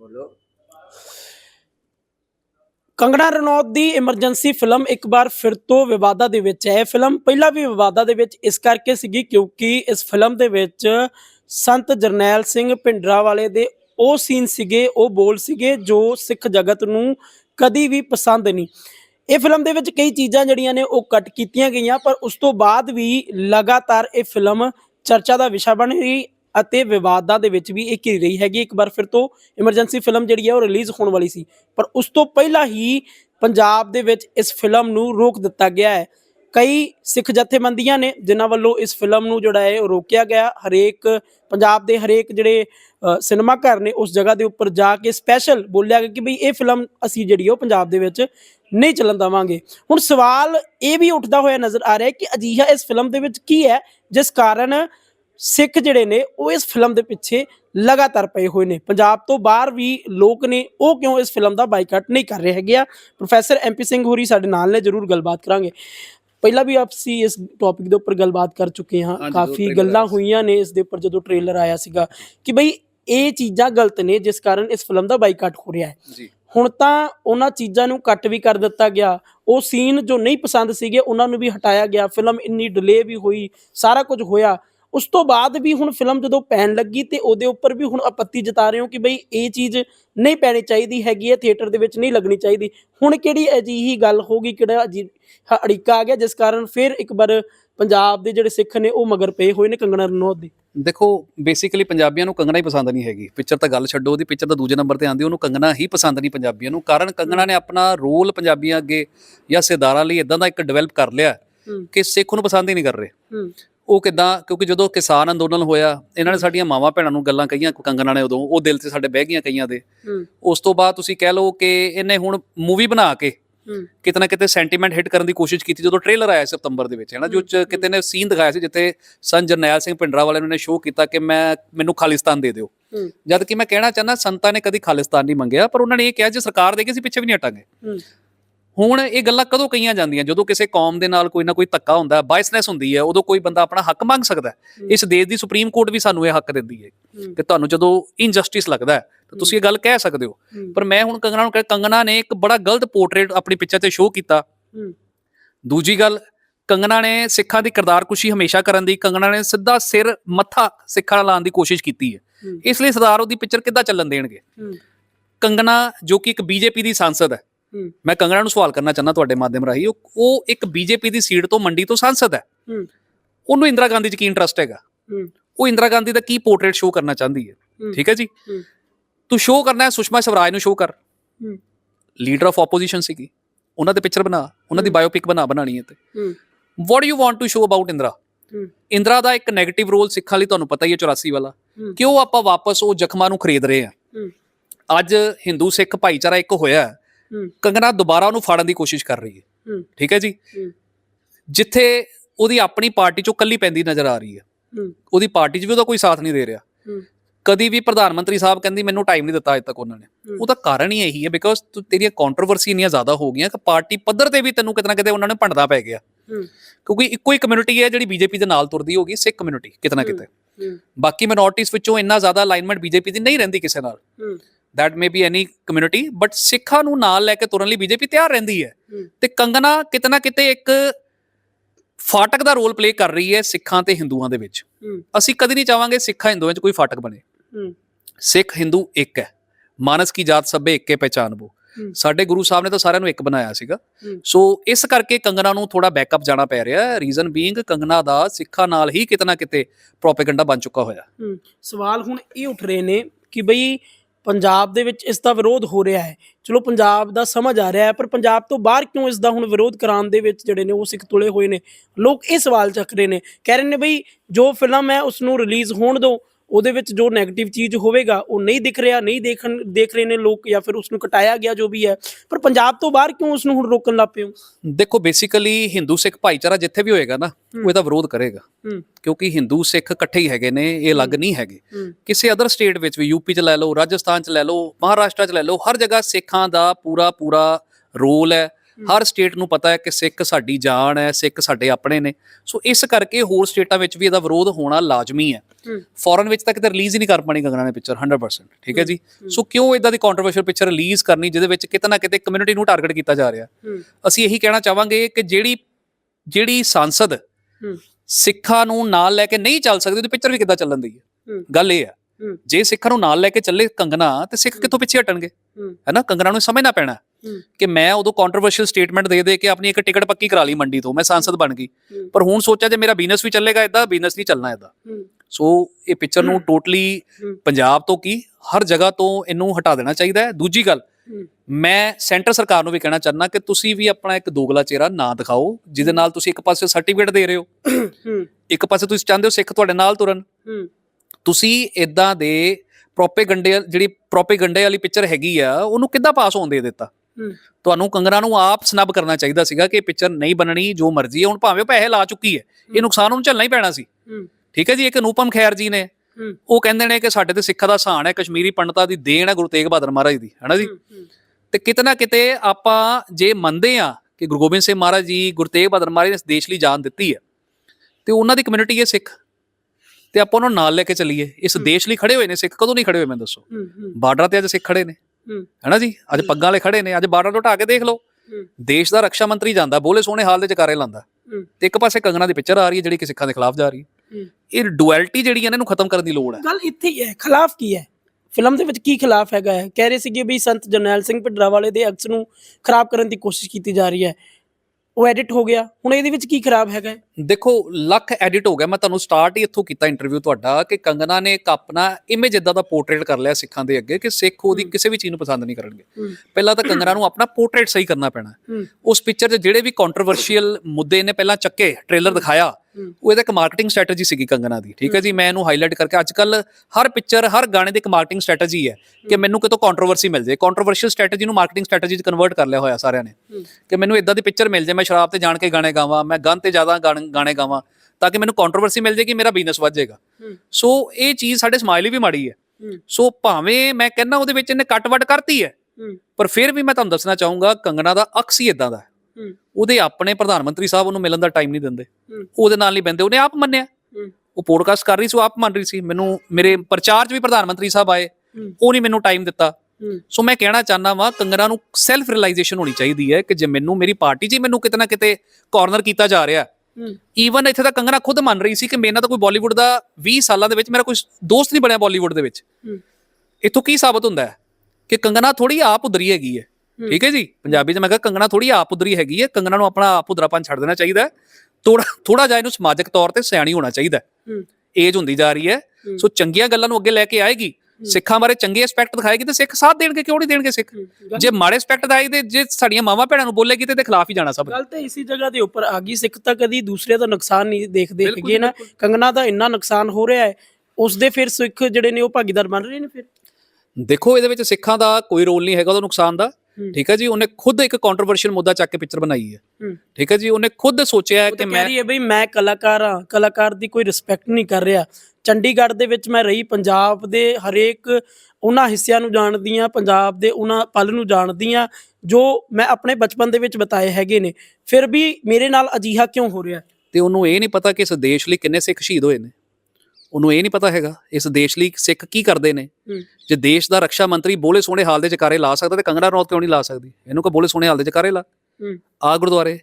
ਬੋਲੋ। ਕੰਗਣਾ ਰਣੌਤ ਦੀ emergency film ਇੱਕ ਵਾਰ ਫਿਰ ਤੋਂ ਵਿਵਾਦਾਂ ਦੇ ਵਿੱਚ ਹੈ। ਫਿਲਮ ਪਹਿਲਾਂ ਵੀ ਵਿਵਾਦਾਂ ਦੇ ਵਿੱਚ ਇਸ ਕਰਕੇ ਸੀਗੀ ਕਿਉਂਕਿ ਇਸ ਫਿਲਮ ਦੇ ਵਿੱਚ ਸੰਤ ਜਰਨੈਲ ਸਿੰਘ ਭਿੰਡਰਾਵਾਲੇ ਦੇ ਉਹ ਸੀਨ ਸੀਗੇ, ਉਹ ਬੋਲ ਸੀਗੇ ਜੋ ਸਿੱਖ ਜਗਤ ਨੂੰ ਕਦੀ ਵੀ ਪਸੰਦ ਨਹੀਂ। ਇਹ ਫਿਲਮ ਦੇ ਵਿੱਚ ਕਈ ਚੀਜ਼ਾਂ ਜਿਹੜੀਆਂ ਨੇ ਉਹ ਕੱਟ ਕੀਤੀਆਂ ਗਈਆਂ, ਪਰ ਉਸ ਤੋਂ ਬਾਅਦ ਵੀ ਲਗਾਤਾਰ ਇਹ ਫਿਲਮ ਚਰਚਾ ਦਾ ਵਿਸ਼ਾ ਬਣ ਰਹੀ। ਅਤੇ ਵਿਵਾਦਾਂ ਦੇ ਵਿੱਚ ਵੀ ਇਹ ਘਿਰੀ ਰਹੀ ਹੈਗੀ। ਇੱਕ ਵਾਰ ਫਿਰ ਤੋਂ ਐਮਰਜੈਂਸੀ ਫਿਲਮ ਜਿਹੜੀ ਹੈ ਉਹ ਰਿਲੀਜ਼ ਹੋਣ ਵਾਲੀ ਸੀ। ਪਰ ਉਸ ਤੋਂ ਪਹਿਲਾਂ ਹੀ ਪੰਜਾਬ ਦੇ ਵਿੱਚ ਇਸ ਫਿਲਮ ਨੂੰ ਰੋਕ ਦਿੱਤਾ ਗਿਆ ਹੈ। ਕਈ ਸਿੱਖ ਜਥੇਬੰਦੀਆਂ ਨੇ ਜਿਨ੍ਹਾਂ ਵੱਲੋਂ ਇਸ ਫਿਲਮ ਨੂੰ ਜਿਹੜਾ ਹੈ ਉਹ ਰੋਕਿਆ ਗਿਆ। ਹਰੇਕ ਪੰਜਾਬ ਦੇ ਹਰੇਕ ਜਿਹੜੇ ਅ, ਸਿਨੇਮਾ ਘਰ ਨੇ ਉਸ ਜਗ੍ਹਾ ਦੇ ਉੱਪਰ ਜਾ ਕੇ ਸਪੈਸ਼ਲ ਬੋਲਿਆ ਗਿਆ ਕਿ ਬਈ ਇਹ ਫਿਲਮ ਅਸੀਂ ਜਿਹੜੀ ਉਹ ਪੰਜਾਬ ਦੇ ਵਿੱਚ ਨਹੀਂ ਚੱਲਣ ਦੇਵਾਂਗੇ। ਹੁਣ ਸਵਾਲ ਇਹ ਵੀ ਉੱਠਦਾ ਹੋਇਆ ਨਜ਼ਰ ਆ ਰਿਹਾ ਹੈ ਕਿ ਅਜਿਹਾ ਇਸ ਫਿਲਮ ਦੇ ਵਿੱਚ ਕੀ ਹੈ ਜਿਸ ਕਾਰਨ ਸਿੱਖ ਜਿਹੜੇ ਨੇ ਉਹ ਇਸ ਫਿਲਮ ਦੇ ਪਿੱਛੇ ਲਗਾਤਾਰ ਪਏ ਹੋਏ ਨੇ। ਪੰਜਾਬ ਤੋਂ ਬਾਹਰ ਵੀ ਲੋਕ ਨੇ ਉਹ ਕਿਉਂ ਇਸ ਫਿਲਮ ਦਾ ਬਾਈਕਾਟ ਨਹੀਂ ਕਰ ਰਹੇ ਹੈਗੇ ਆ? ਪ੍ਰੋਫੈਸਰ ਐਮਪੀ ਸਿੰਘ ਹੋਰੀ ਸਾਡੇ ਨਾਲ ਨੇ ਜਰੂਰ ਗੱਲਬਾਤ ਕਰਾਂਗੇ। ਪਹਿਲਾਂ ਵੀ ਆਪਸੀ ਇਸ ਟੌਪਿਕ ਦੇ ਉੱਪਰ ਗੱਲਬਾਤ ਕਰ ਚੁੱਕੇ ਹਾਂ। ਕਾਫੀ ਗੱਲਾਂ। ਹੋਈਆਂ ਨੇ ਇਸ ਦੇ ਉੱਪਰ ਜਦੋਂ ਟ੍ਰੇਲਰ ਆਇਆ ਸੀਗਾ ਕਿ ਬਈ ਇਹ ਚੀਜ਼ਾਂ ਗਲਤ ਨੇ ਜਿਸ ਕਾਰਨ ਇਸ ਫਿਲਮ ਦਾ ਬਾਈਕਾਟ ਹੋ ਰਿਹਾ ਹੈ। ਹੁਣ ਤਾਂ ਉਹਨਾਂ ਚੀਜ਼ਾਂ ਨੂੰ ਕੱਟ ਵੀ ਕਰ ਦਿੱਤਾ ਗਿਆ। ਉਹ ਸੀਨ ਜੋ ਨਹੀਂ ਪਸੰਦ ਸੀਗੇ ਉਹਨਾਂ ਨੂੰ ਵੀ ਹਟਾਇਆ ਗਿਆ। ਫਿਲਮ ਇੰਨੀ ਡਿਲੇ ਵੀ ਹੋਈ ਸਾਰਾ ਕੁਝ ਹੋਇਆ। ਉਸ ਤੋਂ ਬਾਅਦ ਵੀ ਹੁਣ ਫਿਲਮ ਜਦੋਂ ਪੈਣ ਲੱਗੀ ਤੇ ਉਹਦੇ ਉੱਪਰ ਵੀ ਹੁਣ ਆਪੱਤੀ ਜਤਾ ਰਹੇ ਹੋ ਕਿ ਬਈ ਇਹ ਚੀਜ਼ ਨਹੀਂ ਪੈਣੀ ਚਾਹੀਦੀ ਹੈਗੀ ਹੈ ਥੀਏਟਰ ਦੇ ਵਿੱਚ ਨਹੀਂ ਲੱਗਣੀ ਚਾਹੀਦੀ। ਹੁਣ ਕਿਹੜੀ ਅਜਿਹੀ ਗੱਲ ਹੋਗੀ ਕਿਹੜਾ ਅੜਿੱਕਾ ਆ ਗਿਆ ਜਿਸ ਕਾਰਨ ਫਿਰ ਇੱਕ ਵਾਰ ਪੰਜਾਬ ਦੇ ਜਿਹੜੇ ਸਿੱਖ ਨੇ ਉਹ ਮਗਰ ਪਏ ਹੋਏ ਨੇ ਕੰਗਣਾ ਰਣੌਤ ਦੇ? ਦੇਖੋ ਬੇਸਿਕਲੀ ਪੰਜਾਬੀਆਂ ਨੂੰ ਕੰਗਣਾ ਹੀ ਪਸੰਦ ਨਹੀਂ ਹੈਗੀ। ਪਿਕਚਰ ਤਾਂ ਗੱਲ ਛੱਡੋ ਉਹਦੀ ਪਿਕਚਰ ਤਾਂ ਦੂਜੇ ਨੰਬਰ ਤੇ ਆਂਦੀ ਉਹਨੂੰ ਕੰਗਣਾ ਹੀ ਪਸੰਦ ਨਹੀਂ ਪੰਜਾਬੀਆਂ ਨੂੰ। ਕਾਰਨ ਕੰਗਣਾ ਨੇ ਆਪਣਾ ਰੋਲ ਪੰਜਾਬੀਆਂ ਅੱਗੇ ਜਾਂ ਸਰਦਾਰਾਂ ਲਈ ਇਦਾਂ ਦਾ ਇੱਕ ਡਿਵੈਲਪ ਕਰ ਲਿਆ ਕਿ ਸਿੱਖ ਨੂੰ ਪਸੰਦ ਹੀ ਨਹੀਂ ਕਰ ਰਹੇ। ਉਹ ਕਿਦਾਂ ਕਿਉਂਕਿ ਜਦੋਂ ਕਿਸਾਨ ਅੰਦੋਲਨ ਹੋਇਆ ਇਹਨਾਂ ਨੇ ਸਾਡੀਆਂ ਮਾਵਾਂ ਭੈਣਾਂ ਨੂੰ ਗੱਲਾਂ ਕਹੀਆਂ ਕੰਗਣਾ ਨੇ ਉਦੋਂ ਉਹ ਦਿਲ ਤੇ ਸਾਡੇ ਬਹਿ ਗਈਆਂ ਕਈਆਂ ਦੇ। ਉਸ ਤੋਂ ਬਾਅਦ ਤੁਸੀਂ ਕਹਿ ਲਓ ਕਿ ਇਹਨੇ ਹੁਣ ਮੂਵੀ ਬਣਾ ਕੇ ਹੂੰ। ਕਿਤੇ ਸੈਂਟੀਮੈਂਟ ਹਿੱਟ ਕਰਨ ਦੀ ਕੋਸ਼ਿਸ਼ ਕੀਤੀ ਜਦੋਂ ਟ੍ਰੇਲਰ ਆਇਆ ਸਤੰਬਰ ਦੇ ਵਿੱਚ ਹੈ ਨਾ ਜੋ ਚ ਕਿਤੇ ਨੇ ਸੀਨ ਦਿਖਾਇਆ ਸੀ ਜਿੱਥੇ ਸੰ ਜਰਨੈਲ ਸਿੰਘ ਪਿੰਡਰਾ ਵਾਲਿਆਂ ਨੇ ਸ਼ੋਅ ਕੀਤਾ ਕਿ ਮੈਂ ਮੈਨੂੰ ਖਾਲਿਸਤਾਨ ਦੇ ਦਿਓ। ਜਦ ਕਿ ਮੈਂ ਕਹਿਣਾ ਚਾਹੁੰਦਾ ਸੰਤਾਂ ਨੇ ਕਦੀ ਖਾਲਿਸਤਾਨ ਨਹੀਂ ਮੰਗਿਆ ਪਰ ਉਹਨਾਂ ਨੇ ਇਹ ਕਿਹਾ ਜੇ ਸਰਕਾਰ ਦੇਗੀ ਅਸੀਂ ਪਿੱਛੇ ਵੀ ਨਹੀਂ ਹਟਾਂਗੇ। ਹੁਣ ਇਹ ਗੱਲਾਂ ਕਦੋਂ ਕਹੀਆਂ ਜਾਂਦੀਆਂ? ਜਦੋਂ ਕਿਸੇ ਕੌਮ ਦੇ ਨਾਲ ਕੋਈ ਨਾ ਕੋਈ ਧੱਕਾ ਹੁੰਦਾ ਬਾਇਸਨੈਸ ਹੁੰਦੀ ਹੈ ਉਦੋਂ ਕੋਈ ਬੰਦਾ ਆਪਣਾ ਹੱਕ ਮੰਗ ਸਕਦਾ ਹੈ। ਹੂੰ। ਇਸ ਦੇਸ਼ ਦੀ ਸੁਪਰੀਮ ਕੋਰਟ ਵੀ ਸਾਨੂੰ ਇਹ ਹੱਕ ਦਿੰਦੀ ਹੈ ਹੂੰ। ਕਿ ਤੁਹਾਨੂੰ ਜਦੋਂ ਇਨਜਸਟਿਸ ਲੱਗਦਾ ਹੈ ਤਾਂ ਤੁਸੀਂ ਇਹ ਗੱਲ ਕਹਿ ਸਕਦੇ ਹੋ। ਹੂੰ। ਪਰ ਮੈਂ ਹੁਣ ਕੰਗਣਾ ਨੂੰ ਕੰਗਣਾ ਨੇ ਇੱਕ ਬੜਾ ਗਲਤ ਪੋਰਟਰੇਟ ਆਪਣੀ ਪਿਕਚਰ ਤੇ ਸ਼ੋਅ ਕੀਤਾ। ਹੂੰ। ਦੂਜੀ ਗੱਲ ਕੰਗਣਾ ਨੇ ਸਿੱਖਾਂ ਦੀ ਕਿਰਦਾਰਕੁਸ਼ੀ ਹਮੇਸ਼ਾ ਕਰਨ ਦੀ ਕੰਗਣਾ ਨੇ ਸਿੱਧਾ ਸਿਰ ਮੱਥਾ ਸਿੱਖਾਂ ਨਾਲ ਲਾਉਣ ਦੀ ਕੋਸ਼ਿਸ਼ ਕੀਤੀ ਹੈ। ਹੂੰ। ਇਸ ਲਈ ਸਰਦਾਰ ਉਹਦੀ ਪਿਕਚਰ ਕਿੱਦਾਂ ਚੱਲਣ ਦੇਣਗੇ? ਹੂੰ। ਕੰਗਣਾ ਜੋ ਕਿ ਇੱਕ ਬੀਜੇਪੀ ਦੀ ਸੰਸਦ ਹੈ ਹੂੰ ਮੈਂ ਕੰਗਣਾ ਨੂੰ ਸਵਾਲ ਕਰਨਾ ਚਾਹੁੰਦਾ ਤੁਹਾਡੇ ਮਾਧਿਅਮ ਰਾਹੀਂ ਉਹ ਉਹ ਇੱਕ ਬੀਜੇਪੀ ਦੀ ਸੀਟ ਤੋਂ ਮੰਡੀ ਤੋਂ ਸੰਸਦ ਹੈ। ਉਹਨੂੰ ਇੰਦਰਾ ਗਾਂਧੀ 'ਚ ਕੀ ਇੰਟਰਸਟ ਹੈਗਾ? ਉਹ ਇੰਦਰਾ ਗਾਂਧੀ ਦਾ ਕੀ ਪੋਰਟਰੇਟ ਸ਼ੋਅ ਕਰਨਾ ਚਾਹੁੰਦੀ ਹੈ। ਠੀਕ ਹੈ ਜੀ। ਤੂੰ ਸ਼ੋਅ ਕਰਨਾ ਹੈ ਸੁਸ਼ਮਾ ਸਵਰਾਜ ਨੂੰ ਸ਼ੋਅ ਕਰ। ਲੀਡਰ ਆਫ ਆਪੋਜੀਸ਼ਨ ਸੀਗੀ। ਉਹਨਾਂ ਦੇ ਪਿਕਚਰ ਬਣਾ ਉਹਨਾਂ ਦੀ। ਬਾਇਓਪਿਕ ਬਣਾ ਬਣਾਣੀ ਹੈ ਤੇ। What you want to show about Indira? Indira ਦਾ ਇੱਕ 네ਗੇਟਿਵ ਰੋਲ ਸਿੱਖਾਂ ਲਈ ਤੁਹਾਨੂੰ ਪਤਾ ਹੀ ਹੈ 84 ਵਾਲਾ। ਹੂੰ। ਕਿਉਂ ਆਪਾਂ ਵਾਪਸ ਉਹ ਜ਼ਖਮਾਂ ਨੂੰ ਖਰੀਦ ਰਹੇ ਹੂੰ? ਅੱਜ ਹਿੰਦੂ ਸਿੱਖ ਭਾਈਚਾਰਾ ਇੱਕ ਹੋਇਆ ਕੰਗਨਾ ਦੁਬਾਰਾ ਉਹਨੂੰ ਫਾੜਨ ਦੀ ਕੋਸ਼ਿਸ਼ ਕਰ ਰਹੀ ਹੈ। ਠੀਕ ਹੈ ਜੀ? ਜਿੱਥੇ ਉਹਦੀ ਆਪਣੀ ਪਾਰਟੀ ਚੋਂ ਕੱਲੀ ਪੈਂਦੀ ਨਜ਼ਰ ਆ ਰਹੀ ਹੈ। ਉਹਦੀ ਪਾਰਟੀ 'ਚ ਵੀ ਉਹਦਾ ਕੋਈ ਸਾਥ ਨਹੀਂ ਦੇ ਰਿਹਾ। ਕਦੀ ਵੀ ਪ੍ਰਧਾਨ ਮੰਤਰੀ ਸਾਹਿਬ ਕਹਿੰਦੀ ਮੈਨੂੰ ਟਾਈਮ ਨਹੀਂ ਦਿੱਤਾ ਅਜੇ ਤੱਕ ਉਹਨਾਂ ਨੇ। ਉਹਦਾ ਕਾਰਨ ਹੀ ਇਹੀ ਹੈ ਬਿਕੋਜ਼ ਤੇਰੀਆਂ ਕੰਟਰੋਵਰਸੀ ਇੰਨੀਆਂ ਜ਼ਿਆਦਾ ਹੋ ਗਈਆਂ ਕਿ ਪਾਰਟੀ ਪੱਧਰ ਤੇ ਵੀ ਤੈਨੂੰ ਕਿਤੇ ਨਾ ਕਿਤੇ ਉਹਨਾਂ ਨੇ ਭੰਡਦਾ ਪੈ ਗਿਆ। ਕਿਉਂਕਿ ਇੱਕੋ ਹੀ ਕਮਿਊਨਿਟੀ ਹੈ ਜਿਹੜੀ ਬੀਜੇਪੀ ਦੇ ਨਾਲ ਤੁਰਦੀ ਹੋਗੀ ਸਿੱਖ ਕਮਿਊਨਿਟੀ ਕਿਤੇ ਨਾ ਕਿਤੇ। ਬਾਕੀ ਮਿਨੋਰਟੀਜ਼ ਵਿੱਚੋਂ ਇੰਨਾ ਜ਼ਿਆਦਾ ਅਲਾਈਨਮੈਂਟ ਬੀਜੇਪੀ ਦੀ ਨਹੀਂ ਰਹਿੰਦੀ ਕਿਸੇ ਨਾਲ। That may be any community but ਸਿੱਖਾਂ ਨੂੰ ਨਾਲ ਲੈ ਕੇ ਤੁਰਨ ਲਈ ਬੀਜੇਪੀ ਤਿਆਰ ਰਹਿੰਦੀ ਹੈ। ਤੇ ਕੰਗਨਾ ਕਿਤੇ ਨਾ ਕਿਤੇ ਇੱਕ ਫਾਟਕ ਦਾ ਰੋਲ ਪਲੇ ਕਰ ਰਹੀ ਹੈ ਸਿੱਖਾਂ ਤੇ ਹਿੰਦੂਆਂ ਦੇ ਵਿੱਚ। ਅਸੀਂ ਕਦੀ ਨਹੀਂ ਚਾਹਾਂਗੇ ਸਿੱਖਾਂ ਹਿੰਦੂਆਂ 'ਚ ਕੋਈ ਫਾਟਕ ਬਣੇ। ਸਿੱਖ ਹਿੰਦੂ ਇੱਕ ਹੈ। ਮਾਨਸ ਕੀ ਜਾਤ ਸਭੇ ਇੱਕੇ ਪਹਿਚਾਨਬੋ। ਸਾਡੇ ਗੁਰੂ ਸਾਹਿਬ ਨੇ ਤਾਂ ਸਾਰਿਆਂ ਨੂੰ ਇੱਕ ਬਣਾਇਆ ਸੀਗਾ। ਸੋ ਇਸ ਕਰਕੇ ਕੰਗਨਾ ਨੂੰ ਥੋੜਾ ਬੈਕਅਪ ਜਾਣਾ ਪੈ ਰਿਹਾ ਹੈ। ਰੀਜ਼ਨ ਬੀਇੰਗ ਕੰਗਨਾ ਦਾ ਸਿੱਖਾਂ ਨਾਲ ਹੀ ਕਿਤੇ ਨਾ ਕਿਤੇ ਪ੍ਰੋਪੇਗੈਂਡਾ ਬਣ ਚੁੱਕਾ ਹੋਇਆ। ਸਵਾਲ ਹੁਣ ਇਹ ਉੱਠ ਰਹੇ ਨੇ ਕਿ ਬਈ ਪੰਜਾਬ ਦੇ ਵਿੱਚ ਇਸ ਦਾ ਵਿਰੋਧ ਹੋ ਰਿਹਾ ਹੈ। ਚਲੋ, ਪੰਜਾਬ ਦਾ ਸਮਝ ਆ ਰਿਹਾ ਹੈ, ਪਰ ਪੰਜਾਬ ਤੋਂ ਬਾਹਰ ਕਿਉਂ ਇਸ ਦਾ ਹੁਣ ਵਿਰੋਧ ਕਰਾਉਣ ਦੇ ਵਿੱਚ ਜਿਹੜੇ ਨੇ ਉਹ ਸਿੱਖ ਤੁਲੇ ਹੋਏ ਨੇ? ਲੋਕ ਇਹ ਸਵਾਲ ਚੱਕ ਰਹੇ ਨੇ। ਕਹਿ ਰਹੇ ਨੇ ਬਈ, ਜੋ ਫਿਲਮ ਹੈ ਉਸ ਨੂੰ ਰਿਲੀਜ਼ ਹੋਣ ਦਿਓ। ਉਹਦੇ ਵਿੱਚ ਜੋ 네ਗੇਟਿਵ ਚੀਜ਼ ਹੋਵੇਗਾ ਉਹ ਨਹੀਂ ਦਿਖ ਰਿਹਾ ਨਹੀਂ ਦੇਖਣ ਦੇਖ ਰਹੇ ਨੇ ਲੋਕ ਜਾਂ ਫਿਰ ਉਸ ਨੂੰ ਕਟਾਇਆ ਗਿਆ ਜੋ ਵੀ ਹੈ। ਪਰ ਪੰਜਾਬ ਤੋਂ ਬਾਹਰ ਕਿਉਂ ਉਸ ਨੂੰ ਹੁਣ ਰੋਕਣ ਲੱਗ ਪਏ ਹੋ? ਦੇਖੋ ਬੇਸਿਕਲੀ ਹਿੰਦੂ ਸਿੱਖ ਭਾਈਚਾਰਾ ਜਿੱਥੇ ਵੀ ਹੋਏਗਾ ਨਾ। ਉਹ ਇਹਦਾ ਵਿਰੋਧ ਕਰੇਗਾ। ਕਿਉਂਕਿ ਹਿੰਦੂ ਸਿੱਖ ਇਕੱਠੇ ਹੀ ਹੈਗੇ ਨੇ ਇਹ ਅਲੱਗ ਨਹੀਂ ਹੈਗੇ। ਕਿਸੇ ਅਦਰ ਸਟੇਟ ਵਿੱਚ ਵੀ ਯੂਪੀ 'ਚ ਲੈ ਲਓ ਰਾਜਸਥਾਨ 'ਚ ਲੈ ਲਓ ਮਹਾਰਾਸ਼ਟਰ 'ਚ ਲੈ ਲਓ ਹਰ ਜਗ੍ਹਾ ਸਿੱਖਾਂ ਦਾ ਪੂਰਾ ਪੂਰਾ ਰੋਲ ਹੈ। ਹਰ ਸਟੇਟ ਨੂੰ ਪਤਾ ਹੈ ਕਿ ਸਿੱਖ ਸਾਡੀ ਜਾਨ ਹੈ ਸਿੱਖ ਸਾਡੇ ਆਪਣੇ ਨੇ। ਸੋ ਇਸ ਕਰਕੇ ਹੋਰ ਸਟੇਟਾਂ ਵਿੱਚ ਵੀ ਇਹਦਾ ਵਿਰੋਧ ਹੋਣਾ ਲਾਜ਼ਮੀ ਹੈ। ਫੋਰਨ ਵਿੱਚ ਤਾਂ ਕਿਤੇ ਰਿਲੀਜ਼ ਹੀ ਨਹੀਂ ਕਰ ਪਾਣੀ ਕੰਗਣਾ ਨੇ ਪਿਕਚਰ 100% ਠੀਕ ਹੈ ਜੀ? ਸੋ ਕਿਉਂ ਇਦਾਂ ਦੀ ਕੰਟਰੋਵਰਸ਼ੀਅਲ ਪਿਕਚਰ ਰਿਲੀਜ਼ ਕਰਨੀ ਜਿਹਦੇ ਵਿੱਚ ਕਿਤੇ ਨਾ ਕਿਤੇ ਕਮਿਊਨਿਟੀ ਨੂੰ ਟਾਰਗੇਟ ਕੀਤਾ ਜਾ ਰਿਹਾ? ਅਸੀਂ ਇਹੀ ਕਹਿਣਾ ਚਾਹਾਂਗੇ ਕਿ ਜਿਹੜੀ ਜਿਹੜੀ ਸੰਸਦ ਸਿੱਖਾਂ ਨੂੰ ਨਾਲ ਲੈ ਕੇ ਨਹੀਂ ਚੱਲ ਸਕਦੀ ਉਹਦੀ ਪਿਕਚਰ ਵੀ ਕਿੱਦਾਂ ਚੱਲਣ ਦੀ ਹੈ। ਗੱਲ ਇਹ ਹੂੰ। ਜੇ ਸਿੱਖਾਂ ਨੂੰ ਨਾਲ ਲੈ ਕੇ ਚੱਲੇ ਕੰਗਨਾ ਤੇ ਸਿੱਖ ਕਿੱਥੋਂ ਪਿੱਛੇ ਹਟਣਗੇ? ਹੈਨਾ? ਕੰਗਨਾ ਨੂੰ ਸਮਝਣਾ ਪੈਣਾ। ਕਿ ਮੈਂ ਉਦੋਂ ਕੰਟਰੋਵਰਸ਼ੀਅਲ ਸਟੇਟਮੈਂਟ ਦੇ ਦੇ ਕੇ ਆਪਣੀ ਇੱਕ ਟਿਕਟ ਪੱਕੀ ਕਰਾ ਲਈ ਮੰਡੀ ਤੋਂ ਮੈਂ ਸੰਸਦ ਬਣ ਗਈ। ਪਰ ਹੁਣ ਸੋਚਿਆ ਜੇ ਮੇਰਾ ਬਿਜ਼ਨਸ ਵੀ ਚੱਲੇਗਾ ਇਦਾਂ ਬਿਜ਼ਨਸ ਨਹੀਂ ਚੱਲਣਾ ਇਦਾਂ ਸੋ ਇਹ ਪਿਕਚਰ ਨੂੰ ਟੋਟਲੀ ਪੰਜਾਬ ਤੋਂ ਕੀ ਹਰ ਜਗ੍ਹਾ ਤੋਂ ਇਹਨੂੰ ਹਟਾ ਦੇਣਾ ਚਾਹੀਦਾ ਹੈ। ਦੂਜੀ ਗੱਲ ਮੈਂ ਸੈਂਟਰ ਸਰਕਾਰ ਨੂੰ ਵੀ ਕਹਿਣਾ ਚਾਹੁੰਦਾ ਕਿ ਤੁਸੀਂ ਵੀ ਆਪਣਾ ਇੱਕ ਦੋਗਲਾ ਚਿਹਰਾ ਨਾ ਦਿਖਾਓ ਜਿਹਦੇ ਨਾਲ ਤੁਸੀਂ ਇੱਕ ਪਾਸੇ ਸਰਟੀਫਿਕੇਟ ਦੇ ਰਹੇ ਹੋ। ਇੱਕ ਪਾਸੇ ਤੁਸੀਂ ਚਾਹੁੰਦੇ ਹੋ ਸਿੱਖ ਤੁਹਾਡੇ ਨਾਲ ਤੁਰਨ। ਤੁਸੀਂ ਇਦਾਂ ਦੇ ਪ੍ਰੋਪੇਗੰਡੇ ਜਿਹੜੀ ਪ੍ਰੋਪੇਗੰਡੇ ਵਾਲੀ ਪਿਕਚਰ ਹੈਗੀ ਆ ਉਹਨੂੰ ਕਿੱਦਾਂ ਪਾਸ ਹੋਣ ਦੇ ਦਿੱਤਾ? ਤੁਹਾਨੂੰ ਕੰਗਨਾ ਨੂੰ ਆਪ ਸਨੱਬ ਕਰਨਾ ਚਾਹੀਦਾ ਸੀਗਾ ਕਿ ਪਿਕਚਰ ਨਹੀਂ ਬਣਨੀ ਜੋ ਮਰਜ਼ੀ ਹੈ ਹੁਣ ਭਾਵੇਂ ਉਹ ਪੈਸੇ ਲਾ ਚੁੱਕੀ ਹੈ ਇਹ ਨੁਕਸਾਨ ਉਹਨੂੰ ਝੱਲਣਾ ਹੀ ਪੈਣਾ ਸੀ। ਠੀਕ ਹੈ ਜੀ ਇੱਕ ਅਨੂਪਮ ਖੈਰ ਜੀ ਨੇ ਉਹ ਕਹਿੰਦੇ ਨੇ ਕਿ ਸਾਡੇ ਤੇ ਸਿੱਖਾਂ ਦਾ ਸਹਾਨ ਹੈ ਕਸ਼ਮੀਰੀ ਪੰਡਤਾਂ ਦੀ ਦੇਣ ਹੈ ਗੁਰੂ ਤੇਗ ਬਹਾਦਰ ਮਹਾਰਾਜ ਦੀ ਹੈਨਾ ਜੀ? ਤੇ ਕਿਤੇ ਨਾ ਕਿਤੇ ਆਪਾਂ ਜੇ ਮੰਨਦੇ ਆ ਕਿ ਗੁਰੂ ਗੋਬਿੰਦ ਸਿੰਘ ਮਹਾਰਾਜ ਜੀ ਗੁਰੂ ਤੇਗ ਬਹਾਦਰ ਮਹਾਰਾਜ ਨੇ ਇਸ ਦੇਸ਼ ਲਈ ਜਾਨ ਦਿੱਤੀ ਹੈ ਤੇ ਉਹਨਾਂ ਦੀ ਕਮਿਊਨਿਟੀ ਹੈ ਸਿੱਖ। ਤੇ ਆਪਾਂ ਉਹਨਾਂ ਨਾਲ ਲੈ ਕੇ ਚੱਲੀਏ। ਇਸ ਦੇਸ਼ ਲਈ ਖੜੇ ਹੋਏ ਨੇ ਸਿੱਖ ਕਦੋਂ ਨਹੀਂ ਖੜੇ ਹੋਏ ਮੈਨੂੰ ਦੱਸੋ? ਬਾਰਡਰਾਂ ਤੇ ਅੱਜ ਸਿੱਖ ਖੜੇ ਨੇ। ਹੈਨਾ ਜੀ? ਅੱਜ ਪੱਗਾਂ ਵਾਲੇ ਖੜੇ ਨੇ। ਅੱਜ ਬਾਰਡਰ ਤੋਂ ਢਾ ਕੇ ਦੇਖ ਲਓ। ਦੇਸ਼ ਦਾ ਰੱਖਿਆ ਮੰਤਰੀ ਜਾਂਦਾ ਬੋਲੇ ਸੋਹਣੇ ਹਾਲ ਦੇ ਚਕਾਰੇ ਲਾਂਦਾ ਤੇ ਇੱਕ ਪਾਸੇ ਕੰਗਣਾ ਦੀ ਪਿਕਚਰ ਆ ਰਹੀ ਹੈ ਜਿਹੜੀ ਕਿ ਸਿੱਖਾਂ ਦੇ ਖਿਲਾਫ ਜਾ ਰਹੀ ਹੈ। ਇਹ ਡੁਐਲਿਟੀ ਜਿਹੜੀ ਹੈ ਨਾ ਇਹਨੂੰ ਖਤਮ ਕਰਨ ਦੀ ਲੋੜ ਹੈ। ਗੱਲ ਇੱਥੇ ਹੀ ਹੈ ਖਿਲਾਫ ਕੀ ਹੈ? ਫਿਲਮ ਦੇ ਵਿੱਚ ਕੀ ਖਿਲਾਫ ਹੈਗਾ ਹੈ? ਕਹਿ ਰਹੇ ਸੀਗੇ ਵੀ ਸੰਤ ਜਰਨੈਲ ਸਿੰਘ ਭਿੰਡਰਾਵਾਲੇ ਦੇ ਐਕਸ ਨੂੰ ਖਰਾਬ ਕਰਨ ਦੀ ਕੋਸ਼ਿਸ਼ ਕੀਤੀ ਜਾ ਰਹੀ ਹੈ। ਉਹ ਐਡਿਟ ਹੋ ਗਿਆ। ਹੁਣ ਇਹਦੇ ਵਿੱਚ ਕੀ ਖਰਾਬ ਹੈਗਾ? ਦੇਖੋ ਲੱਖ ਐਡਿਟ ਹੋ ਗਿਆ। ਮੈਂ ਤੁਹਾਨੂੰ ਸਟਾਰਟ ਹੀ ਇੱਥੋਂ ਕੀਤਾ ਇੰਟਰਵਿਊ ਤੁਹਾਡਾ ਕਿ ਕੰਗਨਾ ਨੇ ਇੱਕ ਆਪਣਾ ਇਮੇਜ ਇਦਾਂ ਦਾ ਪੋਰਟਰੇਟ ਕਰ ਲਿਆ ਸਿੱਖਾਂ ਦੇ ਅੱਗੇ ਕਿ ਸਿੱਖ ਉਹਦੀ ਕਿਸੇ ਵੀ ਚੀਜ਼ ਨੂੰ ਪਸੰਦ ਨਹੀਂ ਕਰਨਗੇ। ਪਹਿਲਾਂ ਤਾਂ ਕੰਗਨਾ ਨੂੰ ਆਪਣਾ ਪੋਰਟਰੇਟ ਸਹੀ ਕਰਨਾ ਪੈਣਾ। ਉਸ ਪਿਕਚਰ 'ਚ ਜਿਹੜੇ ਵੀ ਕੰਟਰੋਵਰਸ਼ੀਅਲ ਮੁੱਦੇ ਨੇ ਪਹਿਲਾਂ ਚੱਕੇ ਟ੍ਰੇਲਰ ਦਿਖਾਇਆ। ਉਹ ਇਹਦਾ ਇੱਕ ਮਾਰਕੀਟਿੰਗ ਸਟ੍ਰੈਟਜੀ ਸੀਗੀ ਕੰਗਨਾ ਦੀ ਠੀਕ ਹੈ ਜੀ? ਮੈਂ ਇਹਨੂੰ ਹਾਈਲਾਈਟ ਕਰਕੇ ਅੱਜ ਕੱਲ ਹਰ ਪਿਕਚਰ ਹਰ ਗਾਣੇ ਦੀ ਇੱਕ ਮਾਰਕੀਟਿੰਗ ਸਟ੍ਰੈਟਜੀ ਹੈ ਕਿ ਮੈਨੂੰ ਕਿਤੋਂ ਕੰਟਰੋਵਰਸੀ ਮਿਲ ਜੇ ਕੰਟਰੋਵਰਸ਼ੀਅਲ ਸਟ੍ਰੈਟਜੀ ਨੂੰ ਮਾਰਕੀਟਿੰਗ ਸਟ੍ਰੈਟਜੀ 'ਚ ਕਨਵਰਟ ਕਰ ਲਿਆ ਹੋਇਆ ਸਾਰਿਆਂ ਨੇ ਕਿ ਮੈਨੂੰ ਇਦਾਂ ਦੀ ਪਿਕਚਰ ਮਿਲ ਜੇ ਮੈਂ ਸ਼ਰਾਬ ਤੇ ਜਾਣ ਕੇ ਗਾਣੇ ਗਾਵਾਂ ਮੈਂ ਗਨ ਤੇ ਜ਼ਿਆਦਾ ਗਾਣ- ਗਾਵਾਂ ਤਾਂ ਕਿ ਮੈਨੂੰ ਕੰਟਰੋਵਰਸੀ ਮਿਲ ਜੇ ਕਿ ਮੇਰਾ ਬਿਜ਼ਨਸ ਵੱਧ ਜਾਏਗਾ। ਸੋ ਇਹ ਚੀਜ਼ ਸਾਡੇ ਸਮਾਜ ਲਈ ਵੀ ਮਾੜੀ ਹੈ। ਸੋ ਭਾਵੇਂ ਮੈਂ ਕਹਿੰਦਾ ਉਹਦੇ ਵਿੱਚ ਇਹਨੇ ਕੱਟ-ਵੱਟ ਕਰਤੀ ਹੈ ਪਰ ਫਿਰ ਵੀ ਮੈਂ ਤੁਹਾਨੂੰ ਦੱਸਣਾ ਚਾਹੂੰਗਾ ਕੰਗਣਾ ਦਾ ਅਕਸ ਹੀ ਇਦਾਂ ਦਾ ਉਹਦੇ ਆਪਣੇ ਪ੍ਰਧਾਨ ਮੰਤਰੀ ਸਾਹਿਬ ਉਹਨੂੰ ਮਿਲਣ ਦਾ ਟਾਈਮ ਨਹੀਂ ਦਿੰਦੇ। ਉਹਦੇ ਨਾਲ ਨਹੀਂ ਬੰਦੇ ਉਹਨੇ ਆਪ ਮੰਨਿਆ। ਉਹ ਪੋਡਕਾਸਟ ਕਰ ਰਹੀ ਸੀ ਉਹ ਆਪ ਮੰਨ ਰਹੀ ਸੀ। ਮੈਨੂੰ ਮੇਰੇ ਪ੍ਰਚਾਰ 'ਚ ਵੀ ਪ੍ਰਧਾਨ ਮੰਤਰੀ ਸਾਹਿਬ ਆਏ। ਉਹ ਨਹੀਂ ਮੈਨੂੰ ਟਾਈਮ ਦਿੱਤਾ। ਸੋ ਮੈਂ ਕਹਿਣਾ ਚਾਹੁੰਦਾ ਵਾਂ ਕੰਗਨਾ ਨੂੰ ਸੈਲਫ ਰਿਅਲਾਈਜੇਸ਼ਨ ਹੋਣੀ ਚਾਹੀਦੀ ਹੈ ਕਿ ਜੇ ਮੈਨੂੰ ਮੇਰੀ ਪਾਰਟੀ 'ਚ ਮੈਨੂੰ ਕਿਤੇ ਨਾ ਕਿਤੇ ਕਾਰਨਰ ਕੀਤਾ ਜਾ ਰਿਹਾ। ਈਵਨ ਇੱਥੇ ਤਾਂ ਕੰਗਨਾ ਖੁਦ ਮੰਨ ਰਹੀ ਸੀ ਕਿ ਮੇਰੇ ਨਾਲ ਤਾਂ ਕੋਈ ਬਾਲੀਵੁੱਡ ਦਾ 20 ਸਾਲਾਂ ਦੇ ਵਿੱਚ ਮੇਰਾ ਕੋਈ ਦੋਸਤ ਨਹੀਂ ਬਣਿਆ ਬਾਲੀਵੁੱਡ ਦੇ ਵਿੱਚ। ਇਥੋਂ ਕੀ ਸਾਬਤ ਹੁੰਦਾ ਹੈ? ਕਿ ਕੰਗਨਾ ਥੋੜੀ ਆਪ ਉਧਰੀ ਹੈਗੀ ਹੈ। ਠੀਕ ਹੈ ਜੀ? ਪੰਜਾਬੀ 'ਚ ਮੈਂ ਕਿਹਾ ਕੰਗਨਾ ਥੋੜੀ ਆਪ ਉਧਰੀ ਹੈਗੀ ਹੈ। ਕੰਗਨਾ ਨੂੰ ਆਪਣਾ ਆਪ ਉਧਰਾਪਨ ਛੱਡ ਦੇਣਾ ਚਾਹੀਦਾ ਥੋੜਾ ਥੋੜਾ ਜਿਹਾ ਇਹਨੂੰ ਸਮਾਜਿਕ ਤੌਰ ਤੇ ਸਿਆਣੀ ਹੋਣਾ ਚਾਹੀਦਾ ਏਜ ਹੁੰਦੀ ਜਾ ਰਹੀ ਹੈ। ਸੋ ਚੰਗੀਆਂ ਗੱਲਾਂ ਨੂੰ ਅੱਗੇ ਲੈ ਕੇ ਆਏਗੀ। ਸਿੱਖਾਂ ਬਾਰੇ ਚੰਗੇ ਐਸਪੈਕਟ ਦਿਖਾਏਗੀ ਤੇ ਸਿੱਖ ਸਾਥ ਦੇਣਗੇ ਕਿਉਂ ਨਹੀਂ ਦੇਣਗੇ ਸਿੱਖ? ਜੇ ਮਾੜੇ ਐਸਪੈਕਟ ਦਿਖਾਈ ਤੇ ਜੇ ਸਾਡੀਆਂ ਮਾਵਾਂ ਭੈਣਾਂ ਨੂੰ ਬੋਲੇਗੀ ਤੇ ਇਹਦੇ ਖਿਲਾਫ ਹੀ ਜਾਣਾ ਸਭ। ਗੱਲ ਤਾਂ ਇਸੀ ਜਗ੍ਹਾ ਦੇ ਉੱਪਰ ਆ ਗਈ। ਸਿੱਖ ਤਾਂ ਕਦੀ ਦੂਸਰੇ ਦਾ ਨੁਕਸਾਨ ਨਹੀਂ ਦੇਖਦੇ ਹੈਗੇ ਨਾ। ਕੰਗਨਾ ਦਾ ਇੰਨਾ ਨੁਕਸਾਨ ਹੋ ਰਿਹਾ ਹੈ। ਉਸ ਦੇ ਫਿਰ ਸਿੱਖ ਜਿਹੜੇ ਨੇ ਉਹ ਭਾਗੀਦਾਰ ਬਣ ਰਹੇ ਨੇ ਫਿਰ? ਦੇਖੋ ਇਹਦੇ ਵਿੱਚ ਸਿੱਖਾਂ ਦਾ ਕੋਈ ਰੋਲ ਨਹੀਂ ਹੈਗਾ ਉਹਦਾ ਨੁਕਸਾਨ ਦਾ। ਠੀਕ ਹੈ ਜੀ? ਉਹਨੇ ਖੁਦ ਇੱਕ ਕੰਟਰੋਵਰਸ਼ੀਅਲ ਮੁੱਦਾ ਚੱਕ ਕੇ ਪਿਕਚਰ ਬਣਾਈ ਹੈ। ਠੀਕ ਹੈ ਜੀ? ਉਹਨੇ ਖੁਦ ਸੋਚਿਆ ਹੈ ਕਿ ਤਾਂ ਕਹਿ ਮੈਂ ਰਹੀ ਹੈ ਬਈ ਮੈਂ ਕਲਾਕਾਰ ਹਾਂ। ਕਲਾਕਾਰ ਦੀ ਕੋਈ ਰਿਸਪੈਕਟ ਨਹੀਂ ਕਰ ਰਿਹਾ। ਚੰਡੀਗੜ੍ਹ ਦੇ ਵਿੱਚ ਮੈਂ ਰਹੀ ਪੰਜਾਬ ਦੇ ਹਰੇਕ ਉਹਨਾਂ ਹਿੱਸਿਆਂ ਨੂੰ ਜਾਣਦੀ ਹਾਂ ਪੰਜਾਬ ਦੇ ਉਹਨਾਂ ਪਲ ਨੂੰ ਜਾਣਦੀ ਹਾਂ ਜੋ ਮੈਂ ਆਪਣੇ ਬਚਪਨ ਦੇ ਵਿੱਚ ਬਤਾਏ ਹੈਗੇ ਨੇ। ਫਿਰ ਵੀ ਮੇਰੇ ਨਾਲ ਅਜੀਹਾ ਕਿਉਂ ਹੋ ਰਿਹਾ? ਤੇ ਉਹਨੂੰ ਇਹ ਨਹੀਂ ਪਤਾ ਕਿ ਇਸ ਦੇਸ਼ ਲਈ ਕਿੰਨੇ ਸਿੱਖ ਸ਼ਹੀਦ ਹੋਏ ਨੇ। ਉਹਨੂੰ ਇਹ ਨਹੀਂ ਪਤਾ ਹੈਗਾ ਇਸ ਦੇਸ਼ ਲਈ ਸਿੱਖ ਕੀ ਕਰਦੇ ਨੇ? ਜੇ ਦੇਸ਼ ਦਾ ਰੱਖਿਆ ਮੰਤਰੀ ਬੋਲੇ ਸੋਹਣੇ ਹਾਲ ਦੇ ਚਕਾਰੇ ਲਾ ਸਕਦਾ ਤੇ ਕੰਗਣਾ ਰਣੌਤ ਕਿਉਂ ਨਹੀਂ ਲਾ ਸਕਦੀ? ਇਹਨੂੰ ਕੋ ਬੋਲੇ ਸੋਹਣੇ ਹਾਲ ਦੇ ਚਕਾਰੇ ਲਾ। ਆ ਗੁਰਦੁਆਰੇ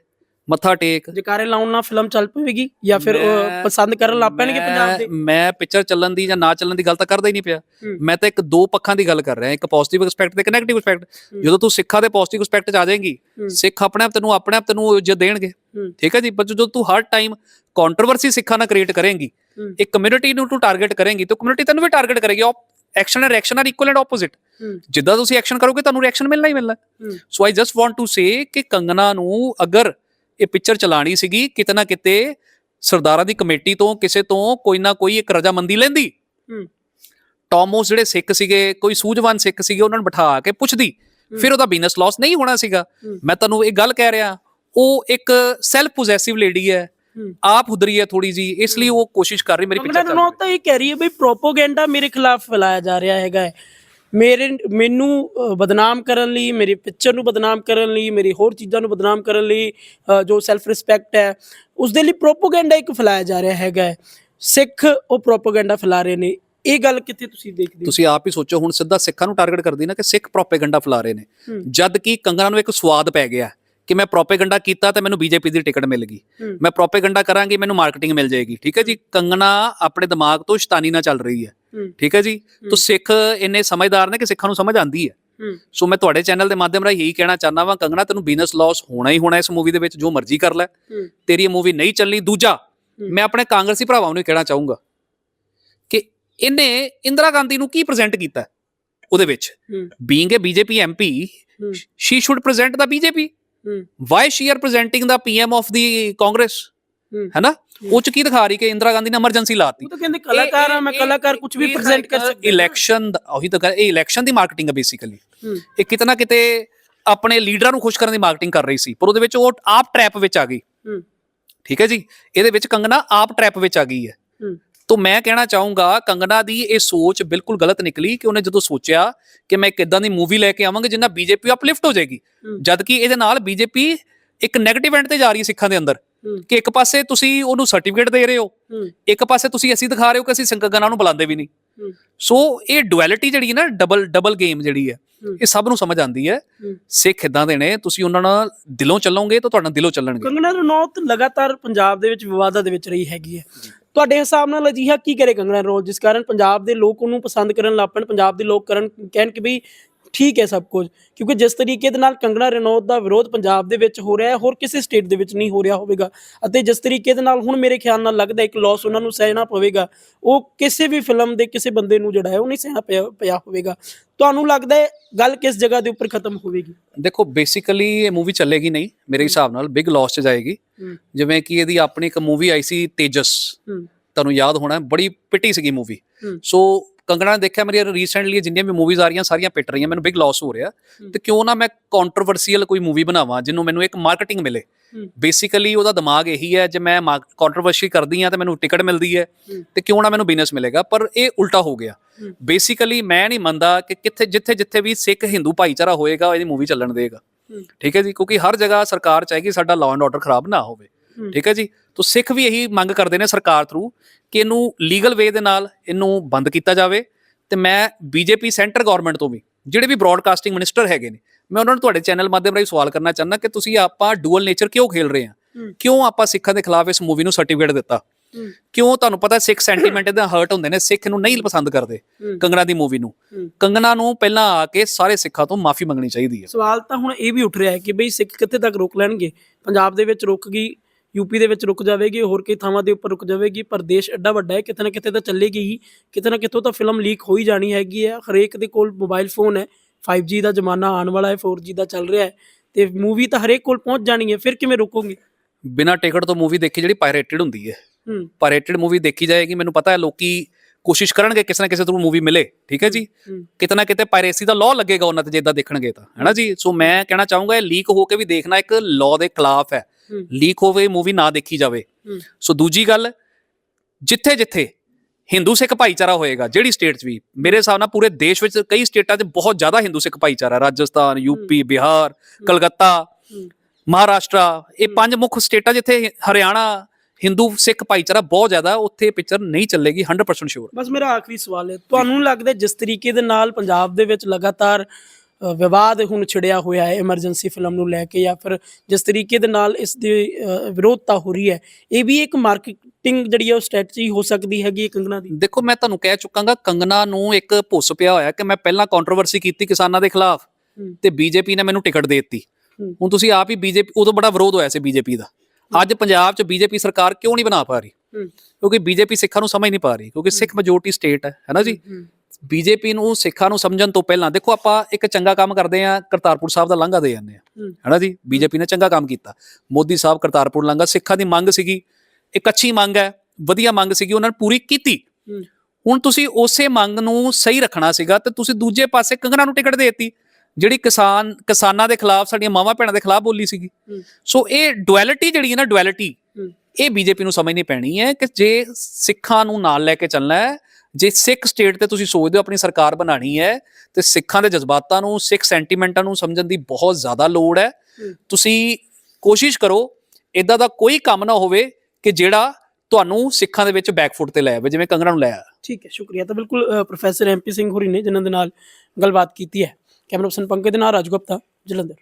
ਮੱਥਾ ਟੇਕ। ਜਕਾਰੇ ਲਾਉਣ ਨਾਲ ਫਿਲਮ ਚੱਲ ਪਵੇਗੀ ਜਾਂ ਫਿਰ ਪਸੰਦ ਕਰਨ ਲੱਗ ਪੈਣਗੇ ਪੰਜਾਬ ਦੇ? ਮੈਂ- ਪਿਕਚਰ ਚੱਲਣ ਦੀ ਜਾਂ ਨਾ ਚੱਲਣ ਦੀ ਗੱਲ ਤਾਂ ਕਰਦਾ ਹੀ ਨਹੀਂ ਪਿਆ। ਮੈਂ ਤਾਂ ਇੱਕ ਦੋ ਪੱਖਾਂ ਦੀ ਗੱਲ ਕਰ ਰਿਹਾ ਇੱਕ ਪੋਜ਼ਿਟਿਵ ਐਸਪੈਕਟ ਤੇ ਇੱਕ ਨੈਗੇਟਿਵ ਐਸਪੈਕਟ। ਜਦੋਂ ਤੂੰ ਸਿੱਖਾਂ ਦੇ ਪੋਜ਼ਿਟਿਵ ਐਸਪੈਕਟ 'ਚ ਆ ਜਾਏਂਗੀ। ਸਿੱਖ ਆਪਣੇ ਆਪ ਤੈਨੂੰ ਆਪਣੇ ਆਪ ਤੈਨੂੰ ਇੱਜ਼ਤ ਦੇਣਗੇ। ਠੀਕ ਹੈ ਜੀ? ਪਰ ਜਦੋਂ ਤੂੰ ਹਰ ਟਾਈਮ ਕੰਟਰੋਵਰਸੀ ਸਿੱਖਾਂ ਨਾਲ ਕ੍ਰੀਏਟ ਕਰੇਂਗੀ ਇੱਕ ਕਮਿਊਨਿਟੀ ਨੂੰ ਤੂੰ ਟਾਰਗੇਟ ਕਰੇਂਗੀ ਤਾਂ ਕਮਿਊਨਿਟੀ ਤੈਨੂੰ ਵੀ ਟਾਰਗੇਟ ਕਰੇਗੀ। Action and reaction are equal and opposite ਜਿੱਦਾਂ ਤੁਸੀਂ ਐਕਸ਼ਨ ਕਰੋਗੇ ਤੁਹਾਨੂੰ ਰਿਐਕਸ਼ਨ ਮਿਲਣਾ ਹੀ ਮਿਲਣਾ। So I just want to say ਕਿ ਕੰਗਨਾ ਨੂੰ ਅਗਰ ਇਹ ਪਿਕਚਰ ਚਲਾਣੀ ਸੀਗੀ ਕਿਤੇ ਨਾ ਕਿਤੇ ਸਰਦਾਰਾਂ ਦੀ ਕਮੇਟੀ ਤੋਂ ਕਿਸੇ ਤੋਂ ਕੋਈ ਨਾ ਕੋਈ ਇੱਕ ਰਜਾਮੰਦੀ ਲੈਂਦੀ। ਟਾਮੋਸ ਜਿਹੜੇ ਸਿੱਖ ਸੀਗੇ ਕੋਈ ਸੂਝਵਾਨ ਸਿੱਖ ਸੀਗੇ ਉਹਨਾਂ ਨੂੰ ਬਿਠਾ ਕੇ ਪੁੱਛਦੀ। ਫਿਰ ਉਹਦਾ ਬਿਜ਼ਨਸ ਲਾਸ ਨਹੀਂ ਹੋਣਾ ਸੀਗਾ। ਮੈਂ ਤੁਹਾਨੂੰ ਇਹ ਗੱਲ ਕਹਿ ਰਿਹਾ ਉਹ ਇੱਕ ਸੈਲਫ ਪੋਜੈਸਿਵ ਲੇਡੀ ਹੂੰ। ਆਪ ਹੁਦਰੀ ਹੈ ਥੋੜੀ ਜੀ ਇਸ ਲਈ ਉਹ ਕੋਸ਼ਿਸ਼ ਕਰ ਰਹੀ ਮੇਰੀ ਪਿਕਚਰ ਰਣੌਤ ਤਾਂ ਇਹ ਕਹਿ ਰਹੀ ਹੈ ਬਈ ਪ੍ਰੋਪੋਗੈਂਡਾ ਮੇਰੇ ਖਿਲਾਫ ਫੈਲਾਇਆ ਜਾ ਰਿਹਾ ਹੈਗਾ ਹੈ। ਮੇਰੇ ਮੈਨੂੰ ਅ, ਬਦਨਾਮ ਕਰਨ ਲਈ ਮੇਰੇ ਪਿਕਚਰ ਨੂੰ ਬਦਨਾਮ ਕਰਨ ਲਈ ਮੇਰੀ ਹੋਰ ਚੀਜ਼ਾਂ ਨੂੰ ਬਦਨਾਮ ਕਰਨ ਲਈ ਅ, ਜੋ ਸੈਲਫ ਰਿਸਪੈਕਟ ਹੈ ਉਸ ਦੇ ਲਈ ਪ੍ਰੋਪਗੈਂਡਾ ਇੱਕ ਫੈਲਾਇਆ ਜਾ ਰਿਹਾ ਹੈਗਾ ਹੈ। ਸਿੱਖ ਉਹ ਪ੍ਰੋਪਗੈਂਡਾ ਫੈਲਾ ਰਹੇ ਨੇ। ਇਹ ਗੱਲ ਕਿੱਥੇ ਤੁਸੀਂ ਦੇਖਦੇ ਹੋ? ਤੁਸੀਂ ਆਪ ਹੀ ਸੋਚੋ ਹੁਣ ਸਿੱਧਾ ਸਿੱਖਾਂ ਨੂੰ ਟਾਰਗੇਟ ਕਰਦੀ ਨਾ ਕਿ ਸਿੱਖ ਪ੍ਰੋਪੇਗੈਂਡਾ ਫੈਲਾ ਰਹੇ ਨੇ। ਹੂੰ। ਜਦ ਕਿ ਕੰਗਨਾ ਨੂੰ ਇੱਕ ਸਵਾਦ ਪੈ ਗਿਆ। ਕਿ ਮੈਂ ਪ੍ਰੋਪੇਗੈਂਡਾ ਕੀਤਾ ਤਾਂ ਮੈਨੂੰ ਬੀਜੇਪੀ ਦੀ ਟਿਕਟ ਮਿਲ ਗਈ। ਮੈਂ ਪ੍ਰੋਪੇਗੈਂਡਾ ਕਰਾਂਗੀ ਮੈਨੂੰ ਮਾਰਕੀਟਿੰਗ ਮਿਲ ਜਾਏਗੀ। ਠੀਕ ਹੈ ਜੀ? ਕੰਗਨਾ ਆਪਣੇ ਦਿਮਾਗ ਤੋਂ ਸ਼ੈਤਾਨੀ ਨਾਲ ਚੱਲ ਰਹੀ ਹੈ। ਠੀਕ ਹੈ ਜੀ? ਤਾਂ ਸਿੱਖ ਇੰਨੇ ਸਮਝਦਾਰ ਨੇ ਕਿ ਸਿੱਖਾਂ ਨੂੰ ਸਮਝ ਆਂਦੀ ਹੈ। ਸੋ ਮੈਂ ਤੁਹਾਡੇ ਚੈਨਲ ਦੇ ਮਾਧਿਅਮ ਰਾਹੀਂ ਇਹੀ ਕਹਿਣਾ ਚਾਹੁੰਦਾ ਵਾਂ ਕੰਗਨਾ ਤੈਨੂੰ ਬਿਜ਼ਨਸ ਲਾਸ ਹੋਣਾ ਹੀ ਹੋਣਾ ਇਸ ਮੂਵੀ ਦੇ ਵਿੱਚ ਜੋ ਮਰਜ਼ੀ ਕਰ ਲੈ। ਤੇਰੀ ਇਹ ਮੂਵੀ ਨਹੀਂ ਚੱਲਣੀ ਦੂਜਾ ਮੈਂ ਆਪਣੇ ਕਾਂਗਰਸੀ ਭਰਾਵਾਂ ਨੂੰ ਕਹਿਣਾ ਚਾਹੂੰਗਾ ਕਿ ਇਹਨੇ ਇੰਦਰਾ ਗਾਂਧੀ ਨੂੰ ਕੀ ਪ੍ਰੈਜ਼ੈਂਟ ਕੀਤਾ ਉਹਦੇ ਵਿੱਚ? Being a BJP MP she should present the BJP why she are presenting the PM of the Congress ਹੈਨਾ? ਉਹ ਚ ਕੀ ਦਿਖਾ ਰਹੀ ਕਿ ਇੰਦਰਾ ਗਾਂਧੀ ਨੇ ਐਮਰਜੈਂਸੀ ਲਾਤੀ। ਉਹ ਤਾਂ ਕਹਿੰਦੇ ਕਲਾਕਾਰ ਆ ਮੈਂ ਕਲਾਕਾਰ ਕੁਝ ਵੀ ਪ੍ਰੈਜ਼ੈਂਟ ਕਰ ਸਕਦਾ। ਇਲੈਕਸ਼ਨ ਉਹੀ ਤਾਂ ਇਹ ਇਲੈਕਸ਼ਨ ਦੀ ਮਾਰਕੀਟਿੰਗ ਹੈ। ਬੇਸਿਕਲੀ ਇਹ ਕਿਤਨਾ ਕਿਤੇ ਆਪਣੇ ਲੀਡਰਾਂ ਨੂੰ ਖੁਸ਼ ਕਰਨ ਦੀ ਮਾਰਕੀਟਿੰਗ ਕਰ ਰਹੀ ਸੀ ਪਰ ਉਹਦੇ ਵਿੱਚ ਉਹ ਆਪ ਟ੍ਰੈਪ ਵਿੱਚ ਆ ਗਈ। ਠੀਕ ਹੈ ਜੀ? ਇਹਦੇ ਵਿੱਚ ਕੰਗਨਾ ਆਪ ਟ੍ਰੈਪ ਵਿੱਚ ਆ ਗਈ ਹੂੰ। ਤੋਂ ਮੈਂ ਕਹਿਣਾ ਚਾਹੂੰਗਾ ਕੰਗਨਾ ਦੀ ਇਹ ਸੋਚ ਬਿਲਕੁਲ ਗਲਤ ਨਿਕਲੀ ਕਿ ਉਹਨੇ ਜਦੋਂ ਸੋਚਿਆ ਕਿ ਮੈਂ ਇੱਕ ਇਦਾਂ ਦੀ ਮੂਵੀ ਲੈ ਕੇ ਆਵਾਂਗਾ ਜਿੰਨਾ ਬੀਜੇਪੀ ਅਪਲਿਫਟ ਹੋ ਜਾਏਗੀ। ਜਦ ਕਿ ਇਹਦੇ ਨਾਲ ਬੀਜੇਪੀ ਇੱਕ 네ਗੇਟਿਵ ਐਂਡ ਤੇ ਜਾ ਰਹੀ ਹੈ ਸਿੱਖਾਂ ਦੇ ਅੰਦਰ ਕਿ ਇੱਕ ਪਾਸੇ ਤੁਸੀਂ ਉਹਨੂੰ ਸਰਟੀਫਿਕੇਟ ਦੇ ਰਹੇ ਹੋ ਇੱਕ ਪਾਸੇ ਤੁਸੀਂ ਅਸੀਂ ਦਿਖਾ ਰਹੇ ਹੋ ਕਿ ਅਸੀਂ ਸੰਗਗਨਾ ਨੂੰ ਬੁਲਾਉਂਦੇ ਵੀ ਨਹੀਂ। ਸੋ ਇਹ ਡੁਅਲਿਟੀ ਜਿਹੜੀ ਹੈ ਨਾ ਡਬਲ ਡਬਲ ਗੇਮ ਜਿਹੜੀ ਹੈ। ਇਹ ਸਭ ਨੂੰ ਸਮਝ ਆਉਂਦੀ ਹੈ। ਸਿੱਖ ਇਦਾਂ ਦੇ ਨੇ ਤੁਸੀਂ ਉਹਨਾਂ ਨਾਲ ਦਿਲੋਂ ਚੱਲੋਗੇ ਤਾਂ ਤੁਹਾਡੇ ਦਿਲੋਂ ਚੱਲਣਗੇ। ਕੰਗਨਾ ਰਣੌਤ ਲਗਾਤਾਰ ਪੰਜਾਬ ਦੇ ਵਿੱਚ ਵਿਵਾਦਾਂ ਦੇ ਵਿੱਚ ਰਹੀ ਹੈਗੀ ਹੈ। ਤੁਹਾਡੇ ਹਿਸਾਬ ਨਾਲ ਅਜਿਹਾ ਕੀ ਕਰੇ ਕੰਗਣਾ ਰਣੌਤ ਜਿਸ ਕਾਰਨ ਪੰਜਾਬ ਦੇ ਲੋਕ ਉਹਨੂੰ ਪਸੰਦ ਕਰਨ ਲੱਗ ਪੈਣ, ਪੰਜਾਬ ਦੇ ਲੋਕ ਕਰਨ ਕਹਿਣ ਕਿ ਵੀ ਠੀਕ ਹੈ ਸਭ ਕੁਝ ਕਿਉਂਕਿ ਜਿਸ ਤਰੀਕੇ ਦੇ ਨਾਲ ਕੰਗਨਾ ਰਣੌਤ ਦਾ ਵਿਰੋਧ ਪੰਜਾਬ ਦੇ ਵਿੱਚ ਹੋ ਰਿਹਾ ਹੈ ਹੋਰ ਕਿਸੇ ਸਟੇਟ ਦੇ ਵਿੱਚ ਨਹੀਂ ਹੋ ਰਿਹਾ ਹੋਵੇਗਾ। ਅਤੇ ਜਿਸ ਤਰੀਕੇ ਦੇ ਨਾਲ ਹੁਣ ਮੇਰੇ ਖਿਆਲ ਨਾਲ ਲੱਗਦਾ ਇੱਕ ਲਾਸ ਉਹਨਾਂ ਨੂੰ ਸਹਿਣਾ ਪਵੇਗਾ ਉਹ ਕਿਸੇ ਵੀ ਫਿਲਮ ਦੇ ਕਿਸੇ ਬੰਦੇ ਨੂੰ ਜਿਹੜਾ ਹੈ ਉਹ ਨਹੀਂ ਸਹਿਣਾ ਪਿਆ ਪਿਆ ਹੋਵੇਗਾ। ਤੁਹਾਨੂੰ ਲੱਗਦਾ ਹੈ ਗੱਲ ਕਿਸ ਜਗ੍ਹਾ ਦੇ ਉੱਪਰ ਖਤਮ ਹੋਵੇਗੀ? ਦੇਖੋ ਬੇਸਿਕਲੀ ਇਹ ਮੂਵੀ ਚੱਲੇਗੀ ਨਹੀਂ ਮੇਰੇ ਹਿਸਾਬ ਨਾਲ ਬਿਗ ਲਾਸ ਚ ਜਾਏਗੀ। ਜਿਵੇਂ ਕਿ ਇਹਦੀ ਆਪਣੀ ਇੱਕ ਮੂਵੀ ਆਈ ਸੀ ਤੇਜਸ। ਤੁਹਾਨੂੰ ਯਾਦ ਹੋਣਾ ਬੜੀ ਪਿੱਟੀ ਸੀਗੀ ਮੂਵੀ। ਸੋ ਕੰਗਣਾ ਨੇ ਦੇਖਿਆ ਮੇਰੀ ਰੀਸੈਂਟਲੀ ਜਿੰਨੀਆਂ ਵੀ ਮੂਵੀਜ਼ ਆ ਰਹੀਆਂ ਸਾਰੀਆਂ ਪਿੱਟ ਰਹੀਆਂ ਮੈਨੂੰ ਬਿਗ ਲਾਸ ਹੋ ਰਿਹਾ। ਤੇ ਕਿਉਂ ਨਾ ਮੈਂ ਕੰਟਰੋਵਰਸੀਅਲ ਕੋਈ ਮੂਵੀ ਬਣਾਵਾਂ ਜਿਹਨੂੰ ਮੈਨੂੰ ਇੱਕ ਮਾਰਕੀਟਿੰਗ ਮਿਲੇ ਬੇਸਿਕਲੀ ਉਹਦਾ ਦਿਮਾਗ ਇਹੀ ਹੈ ਜੇ ਮੈਂ ਕੰਟਰੋਵਰਸੀ ਕਰਦੀ ਆ ਤੇ ਮੈਨੂੰ ਟਿਕਟ ਮਿਲਦੀ ਹੈ। ਤੇ ਕਿਉਂ ਨਾ ਮੈਨੂੰ ਬਿਜ਼ਨਸ ਮਿਲੇਗਾ ਪਰ ਇਹ ਉਲਟਾ ਹੋ ਗਿਆ। ਬੇਸਿਕਲੀ ਮੈਂ ਨਹੀਂ ਮੰਨਦਾ ਕਿ ਕਿੱਥੇ ਜਿੱਥੇ ਜਿੱਥੇ ਵੀ ਸਿੱਖ ਹਿੰਦੂ ਭਾਈਚਾਰਾ ਹੋਏਗਾ ਇਹਦੀ ਮੂਵੀ ਚੱਲਣ ਦੇਗਾ। ਠੀਕ ਹੈ ਜੀ ਕਿਉਂਕਿ ਹਰ ਜਗ੍ਹਾ ਸਰਕਾਰ ਚਾਹੇਗੀ ਸਾਡਾ ਲਾਅ ਐਂਡ ਆਰਡਰ ਖਰਾਬ ਨਾ ਹੋਵੇ। ਠੀਕ ਹੈ ਜੀ ਤਾਂ ਸਿੱਖ ਵੀ ਇਹੀ ਮੰਗ ਕਰਦੇ ਨੇ ਸਰਕਾਰ ਥਰੂ ਕਿ ਇਹਨੂੰ ਲੀਗਲ ਵੇ ਦੇ ਨਾਲ ਇਹਨੂੰ ਬੰਦ ਕੀਤਾ ਜਾਵੇ ਤੇ ਮੈਂ ਬੀਜੇਪੀ ਸੈਂਟਰ ਗਵਰਨਮੈਂਟ ਤੋਂ ਵੀ ਜਿਹੜੇ ਵੀ ਬ੍ਰਾਡਕਾਸਟਿੰਗ ਮਿਨਿਸਟਰ ਹੈਗੇ ਨੇ ਮੈਂ ਉਹਨਾਂ ਨੂੰ ਤੁਹਾਡੇ ਚੈਨਲ ਮਾਧਿਅਮ ਰਾਹੀਂ ਸਵਾਲ ਕਰਨਾ ਚਾਹੁੰਦਾ ਕਿ ਤੁਸੀਂ ਆਪਾਂ ਡੂਅਲ ਨੇਚਰ ਕਿਉਂ ਖੇਲ ਰਹੇ ਆ। ਕਿਉਂ ਆਪਾਂ ਸਿੱਖਾਂ ਦੇ ਖਿਲਾਫ ਇਸ ਮੂਵੀ ਨੂੰ ਸਰਟੀਫਿਕੇਟ ਦਿੱਤਾ? ਕਿਉਂ ਤੁਹਾਨੂੰ ਪਤਾ ਸਿੱਖ ਸੈਂਟੀਮੈਂਟ ਇਹਦਾ ਹਰਟ ਹੁੰਦੇ ਨੇ? ਸਿੱਖ ਨੂੰ ਨਹੀਂ ਪਸੰਦ ਕਰਦੇ ਕੰਗਣਾ ਦੀ ਮੂਵੀ ਨੂੰ। ਕੰਗਣਾ ਨੂੰ ਪਹਿਲਾਂ ਆ ਕੇ ਸਾਰੇ ਸਿੱਖਾਂ ਤੋਂ ਮਾਫੀ ਮੰਗਣੀ ਚਾਹੀਦੀ ਹੈ। ਸਵਾਲ ਤਾਂ ਹੁਣ ਇਹ ਵੀ ਉੱਠ ਰਿਹਾ ਹੈ ਕਿ ਬਈ ਸਿੱਖ ਕਿੱਥੇ ਤੱਕ ਰੋਕ ਲੈਣਗੇ? ਪੰਜਾਬ ਦੇ ਵਿੱਚ ਰੁਕ ਗਈ ਯੂਪੀ ਦੇ ਵਿੱਚ ਰੁਕ ਜਾਵੇਗੀ ਹੋਰ ਕਈ ਥਾਵਾਂ ਦੇ ਉੱਪਰ ਰੁਕ ਜਾਵੇਗੀ ਪਰ ਦੇਸ਼ ਐਡਾ ਵੱਡਾ ਹੈ ਕਿਤੇ ਨਾ ਕਿਤੇ ਤਾਂ ਚੱਲੇਗੀ ਹੀ। ਕਿਤੇ ਨਾ ਕਿਤੋਂ ਤਾਂ ਫਿਲਮ ਲੀਕ ਹੋ ਹੀ ਜਾਣੀ ਹੈਗੀ ਹੈ। ਹਰੇਕ ਦੇ ਕੋਲ ਮੋਬਾਈਲ ਫੋਨ ਹੈ। 5G ਦਾ ਜ਼ਮਾਨਾ ਆਉਣ ਵਾਲਾ ਹੈ 4G ਦਾ ਚੱਲ ਰਿਹਾ ਹੈ। ਤੇ ਮੂਵੀ ਤਾਂ ਹਰੇਕ ਕੋਲ ਪਹੁੰਚ ਜਾਣੀ ਹੈ ਫਿਰ ਕਿਵੇਂ ਰੋਕੋਗੇ? ਬਿਨਾਂ ਟਿਕਟ ਤੋਂ ਮੂਵੀ ਦੇਖੀ ਜਿਹੜੀ ਪਾਇਰੇਟਡ ਹੁੰਦੀ ਹੈ। ਹੂੰ। ਪਾਇਰੇਟਡ ਮੂਵੀ ਦੇਖੀ ਜਾਏਗੀ ਮੈਨੂੰ ਪਤਾ ਹੈ ਲੋਕੀ ਕੋਸ਼ਿਸ਼ ਕਰਨਗੇ ਕਿਸੇ ਨਾ ਕਿਸੇ ਥਰੂ ਮੂਵੀ ਮਿਲੇ ਠੀਕ ਹੈ ਜੀ? ਹੂੰ। ਕਿਤੇ ਪਾਇਰੇਸੀ ਦਾ ਲਾਅ ਲੱਗੇਗਾ ਉਹਨਾਂ ਤੇ ਜੇ ਇਦਾਂ ਦੇਖਣਗੇ ਤਾਂ ਹੈਨਾ ਜੀ? ਸੋ ਮੈਂ ਕਹਿਣਾ ਚਾਹੂੰਗਾ ਇਹ ਲੀਕ ਹੋ ਕੇ ਵੀ ਦੇਖਣਾ ਇੱਕ ਲਾਅ ਦੇ ਖਿਲਾਫ ਹੈ। ਲੀਕ ਹੋਵੇ ਮੂਵੀ ਨਾ ਦੇਖੀ ਜਾਵੇ। ਸੋ ਦੂਜੀ ਗੱਲ ਜਿੱਥੇ ਜਿੱਥੇ ਹਿੰਦੂ ਸਿੱਖ ਭਾਈਚਾਰਾ ਹੋਏਗਾ ਜਿਹੜੀ ਸਟੇਟ 'ਚ ਵੀ ਮੇਰੇ ਹਿਸਾਬ ਨਾਲ ਪੂਰੇ ਦੇਸ਼ ਵਿੱਚ ਕਈ ਸਟੇਟਾਂ 'ਚ ਬਹੁਤ ਜ਼ਿਆਦਾ ਹਿੰਦੂ ਸਿੱਖ ਭਾਈਚਾਰਾ ਰਾਜਸਥਾਨ ਯੂਪੀ ਬਿਹਾਰ ਕਲਕੱਤਾ ਮਹਾਰਾਸ਼ਟਰ ਇਹ ਪੰਜ ਮੁੱਖ ਸਟੇਟਾਂ ਜਿੱਥੇ ਹਰਿਆਣਾ ਹਿੰਦੂ ਸਿੱਖ ਭਾਈਚਾਰਾ ਬਹੁਤ ਜ਼ਿਆਦਾ ਉੱਥੇ ਪਿਕਚਰ ਨਹੀਂ ਚੱਲੇਗੀ 100% ਸ਼ੋਰ ਬਸ ਮੇਰਾ ਆਖਰੀ ਸਵਾਲ ਹੈ ਤੁਹਾਨੂੰ ਲੱਗਦਾ ਜਿਸ ਤਰੀਕੇ ਦੇ ਨਾਲ ਪੰਜਾਬ ਦੇ ਵਿੱਚ ਲਗਾਤਾਰ ਵਿਵਾਦ ਹੁਣ ਛਿੜਿਆ ਹੋਇਆ ਹੈ ਐਮਰਜੈਂਸੀ ਫਿਲਮ ਨੂੰ ਲੈ ਕੇ ਜਾਂ ਫਿਰ ਜਿਸ ਤਰੀਕੇ ਦੇ ਨਾਲ ਇਸ ਦੀ ਵਿਰੋਧਤਾ ਹੋ ਰਹੀ ਹੈ ਇਹ ਵੀ ਇੱਕ ਮਾਰਕੀਟਿੰਗ ਜਿਹੜੀ ਹੈ ਉਹ ਸਟ੍ਰੈਟਜੀ ਹੋ ਸਕਦੀ ਹੈਗੀ ਕੰਗਨਾ ਦੀ? ਦੇਖੋ ਮੈਂ ਤੁਹਾਨੂੰ ਕਹਿ ਚੁੱਕਾਂਗਾ ਕੰਗਨਾ ਨੂੰ ਇੱਕ ਭੁੱਸ ਪਿਆ ਹੋਇਆ ਕਿ ਮੈਂ ਪਹਿਲਾਂ ਕੰਟਰੋਵਰਸੀ ਕੀਤੀ ਕਿਸਾਨਾਂ ਦੇ ਖਿਲਾਫ ਤੇ ਬੀਜੇਪੀ ਨੇ ਮੈਨੂੰ ਟਿਕਟ ਦੇ ਦਿੱਤੀ। ਹੁਣ ਤੁਸੀਂ ਆਪ ਹੀ ਬੀਜੇਪੀ ਉਦੋਂ ਬੜਾ ਵਿਰੋਧ ਹੋਇਆ ਸੀ ਬੀਜੇਪੀ ਦਾ। ਅੱਜ ਪੰਜਾਬ 'ਚ ਬੀਜੇਪੀ ਸਰਕਾਰ ਕਿਉਂ ਨਹੀਂ ਬਣਾ ਪਾ ਰਹੀ? ਕਿਉਂਕਿ ਬੀਜੇਪੀ ਸਿੱਖਾਂ ਨੂੰ ਸਮਝ ਨਹੀਂ ਪਾ ਰਹੀ ਕਿਉਂਕਿ ਸਿੱਖ ਮੈਜੋਰਟੀ ਸਟੇਟ ਹੈ ਹੈਨਾ ਜੀ? ਬੀਜੇਪੀ ਨੂੰ ਸਿੱਖਾਂ ਨੂੰ ਸਮਝਣ ਤੋਂ ਪਹਿਲਾਂ ਦੇਖੋ ਆਪਾਂ ਇੱਕ ਚੰਗਾ ਕੰਮ ਕਰਦੇ ਆ ਕਰਤਾਰਪੁਰ ਸਾਹਿਬ ਦਾ ਲਾਂਘਾ ਦੇ ਜਾਂਦੇ ਆ ਹੂੰ। ਹੈਨਾ ਜੀ? ਬੀਜੇਪੀ ਨੇ ਚੰਗਾ ਕੰਮ ਕੀਤਾ। ਮੋਦੀ ਸਾਹਿਬ ਕਰਤਾਰਪੁਰ ਲਾਂਘਾ ਸਿੱਖਾਂ ਦੀ ਮੰਗ ਸੀਗੀ ਇੱਕ ਅੱਛੀ ਮੰਗ ਹੈ ਵਧੀਆ ਮੰਗ ਸੀਗੀ ਉਹਨਾਂ ਨੇ ਪੂਰੀ ਕੀਤੀ। ਹੁਣ ਤੁਸੀਂ ਉਸੇ ਮੰਗ ਨੂੰ ਸਹੀ ਰੱਖਣਾ ਸੀਗਾ ਤੇ ਤੁਸੀਂ ਦੂਜੇ ਪਾਸੇ ਕੰਗਣਾ ਨੂੰ ਟਿਕਟ ਦੇਤੀ। ਜਿਹੜੀ ਕਿਸਾਨ ਕਿਸਾਨਾਂ ਦੇ ਖਿਲਾਫ ਸਾਡੀਆਂ ਮਾਵਾਂ ਭੈਣਾਂ ਦੇ ਖਿਲਾਫ ਬੋਲੀ ਸੀਗੀ। ਸੋ ਇਹ ਡੁਅਲਿਟੀ ਜਿਹੜੀ ਹੈ ਨਾ ਡੁਅਲਿਟੀ ਹੂੰ। ਇਹ ਬੀਜੇਪੀ ਨੂੰ ਸਮਝਣੀ ਪੈਣੀ ਹੈ ਕਿ ਜੇ ਸਿੱਖਾਂ ਨੂੰ ਨਾਲ ਲੈ ਕੇ ਚੱਲਣਾ ਹੈ ਜੇ ਸਿੱਖ ਸਟੇਟ ਤੇ ਤੁਸੀਂ ਸੋਚਦੇ ਹੋ ਆਪਣੀ ਸਰਕਾਰ ਬਣਾਣੀ ਹੈ ਤੇ ਸਿੱਖਾਂ ਦੇ ਜਜ਼ਬਾਤਾਂ ਨੂੰ ਸਿੱਖ ਸੈਂਟੀਮੈਂਟਾਂ ਨੂੰ ਸਮਝਣ ਦੀ ਬਹੁਤ ਜ਼ਿਆਦਾ ਲੋੜ ਹੈ। ਤੁਸੀਂ ਕੋਸ਼ਿਸ਼ ਕਰੋ ਇਦਾਂ ਦਾ ਕੋਈ ਕੰਮ ਨਾ ਹੋਵੇ ਕਿ ਜਿਹੜਾ ਤੁਹਾਨੂੰ ਸਿੱਖਾਂ ਦੇ ਵਿੱਚ ਬੈਕਫੁੱਟ ਤੇ ਲੈ ਆਵੇ ਜਿਵੇਂ ਕੰਗਣਾ ਨੂੰ ਲੈ ਆਇਆ। ਠੀਕ ਹੈ ਸ਼ੁਕਰੀਆ। ਤਾਂ ਬਿਲਕੁਲ ਪ੍ਰੋਫੈਸਰ ਐਮਪੀ ਸਿੰਘ ਹੋਰੀ ਨੇ ਜਿਨ੍ਹਾਂ ਦੇ ਨਾਲ ਗੱਲਬਾਤ ਕੀਤੀ ਹੈ। ਕੈਮਰਾ ਪਰਸਨ ਪੰਕਜ ਦੇ ਨਾਲ ਰਾਜ ਗੁਪਤਾ ਜਲੰਧਰ